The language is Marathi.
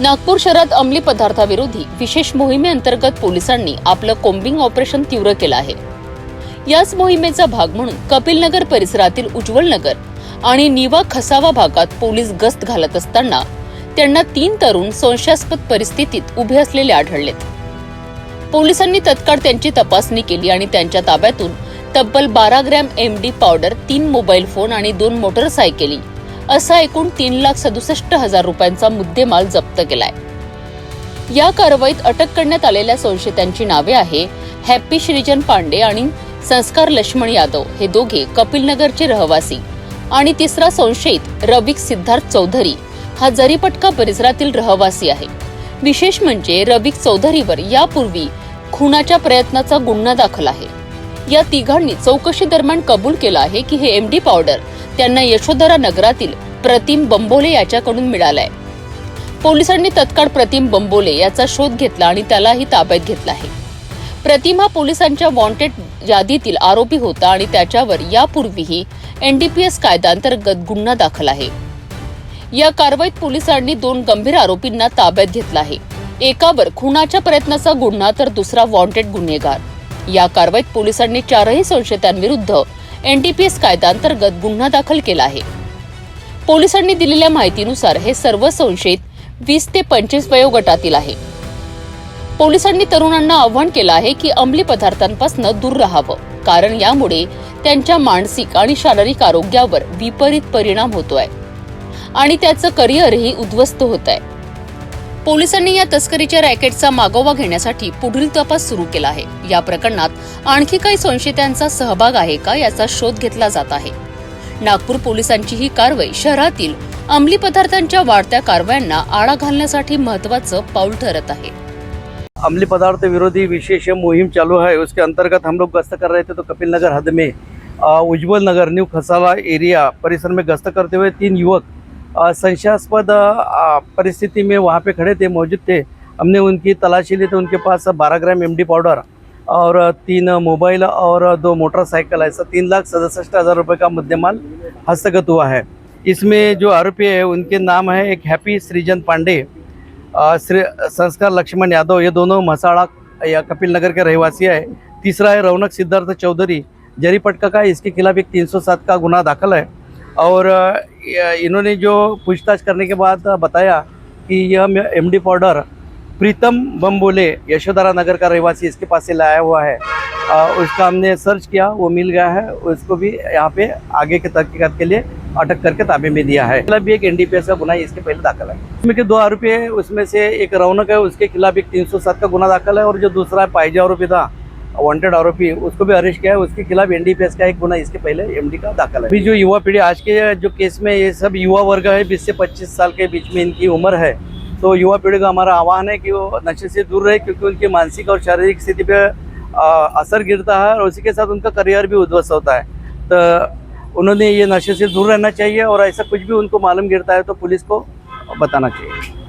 नागपूर शहरात अंमली पदार्थाविरोधी विशेष मोहिमेअंतर्गत पोलिसांनी आपलं कोम्बिंग ऑपरेशन तीव्र केलं आहे. याच मोहिमेचा भाग म्हणून कपिलनगर परिसरातील उज्ज्वल नगर आणि निवा खसावा भागात पोलीस गस्त घालत असताना त्यांना तीन तरुण संशयास्पद परिस्थितीत उभे असलेले आढळलेत. पोलिसांनी तत्काळ त्यांची तपासणी केली आणि त्यांच्या ताब्यातून तब्बल बारा ग्रॅम एम डी पावडर तीन मोबाईल फोन आणि दोन मोटरसायकली असा एकूण तीन लाख सदुसष्ट हजार रुपयांचा मुद्देमाल जप्त केलाय. या कारवाईत अटक करण्यात आलेल्या संशयितांची नावे आहे हॅप्पी श्रीजन पांडे आणि संस्कार लक्ष्मण यादव. हे दोघे कपिलनगरचे रहिवासी. आणि तिसरा संशयित रविक सिद्धार्थ चौधरी हा जरीपटका परिसरातील रहिवासी आहे. विशेष म्हणजे रविक चौधरीवर यापूर्वी खुनाच्या प्रयत्नाचा गुन्हा दाखल आहे. या तिघांनी चौकशी दरम्यान कबूल केलं आहे की हे एमडी पावडर त्यांना यशोधरा नगरातील प्रतिम बंबोले याच्याकडून मिळालाय. पोलिसांनी तत्काळ प्रतिम बंबोले याचा शोध घेतला आणि त्यालाही ताब्यात घेतला आहे. प्रतिम हा पोलिसांच्या वॉन्टेड यादीतील आरोपी होता आणि त्याच्यावर यापूर्वीही एनडीपीएस कायद्यांतर्गत गुन्हा दाखल आहे. या कारवाईत पोलिसांनी दोन गंभीर आरोपींना ताब्यात घेतला आहे. एकावर खुनाच्या प्रयत्नाचा गुन्हा तर दुसरा वॉन्टेड गुन्हेगार. या कारवाईत पोलिसांनी चारही संशयितांविरुद्ध एनडीपीएस कायद्याअंतर्गत गुन्हा दाखल केला आहे. पोलिसांनी दिलेल्या माहितीनुसार हे सर्व संशयित वीस ते पंचवीस वयोगटातील आहे. पोलिसांनी तरुणांना आव्हान केलं आहे की अंमली पदार्थांपासून दूर राहावं कारण यामुळे त्यांच्या मानसिक आणि शारीरिक आरोग्यावर विपरीत परिणाम होतोय. आणि त्याचं करिअरही उद्ध्वस्त होत आहे पोलिसांनी या तस्करीच्या रॅकेटचा मागोवा घेण्यासाठी पुढील तपास सुरू केला आहे. या प्रकरणात आणखी काही संशयितांचा सहभाग आहे का याचा शोध घेतला जात आहे. नागपूर पोलिसांची ही कारवाई शहरातील अंमली पदार्थांच्या वाढत्या कारवायांना आळा घालण्यासाठी महत्वाचं पाऊल ठरत आहे. अमली पदार्थ विरोधी विशेष मुहिम चालू है उसके अंतर्गत हम लोग गश्त कर रहे थे तो कपिल नगर हद में उज्जवल नगर न्यू खसावा एरिया परिसर में गश्त करते हुए तीन युवक संशयास्पद परिस्थिति में वहाँ पे खड़े थे, मौजूद थे। हमने उनकी तलाशी ली तो उनके पास बारह ग्राम एमडी पाउडर और तीन मोबाइल और दो मोटरसाइकिल, ऐसा तीन लाख सड़सठ हज़ार रुपये का मुद्देमाल हस्तगत हुआ है। इसमें जो आरोपी है, उनके नाम है एक हैप्पी सृजन पांडे श्री संस्कार लक्ष्मण यादव। ये दोनों मसाड़ा या कपिल नगर के रहवासी है। तीसरा है रौनक सिद्धार्थ चौधरी, जरीपटका का, इसके खिलाफ एक 307 का गुना दाखिल है। और इन्होंने जो पूछताछ करने के बाद बताया कि यह M D powder Pritam Bambole Yashodhara Nagar का रहवासी इसके पास से लाया हुआ है। अ, उसका हमने सर्च किया वो मिल गया है उसको भी यहाँ पे आगे के तहकीकात के लिए अटक करके ताबे में दिया है। मतलब भी एक एनडीपीएस का गुना इसके पहले दाखिल है। इसमें के दो आरोपी है उसमें से एक रौनक है उसके खिलाफ एक 307 का गुना दाखिल है और जो दूसरा पाइजा आरोपी था वांटेड आरोपी उसको भी अरेस्ट किया है उसके खिलाफ एनडीपीएस का एक गुना इसके पहले एमडी का दाखिल है। अभी जो युवा पीढ़ी आज के जो केस में ये सब युवा वर्ग है बीस से पच्चीस साल के बीच में इनकी उम्र है तो युवा पीढ़ी का हमारा आह्वान है कि वो नशे से दूर रहे क्योंकि उनकी मानसिक और शारीरिक स्थिति पे अ, असर गिरता है और उसी के साथ उनका करियर भी उद्ध्वस्त होता है। तो उन्होंने ये नशे से दूर रहना चाहिए और ऐसा कुछ भी उनको मालूम गिरता है तो पुलिस को बताना चाहिए।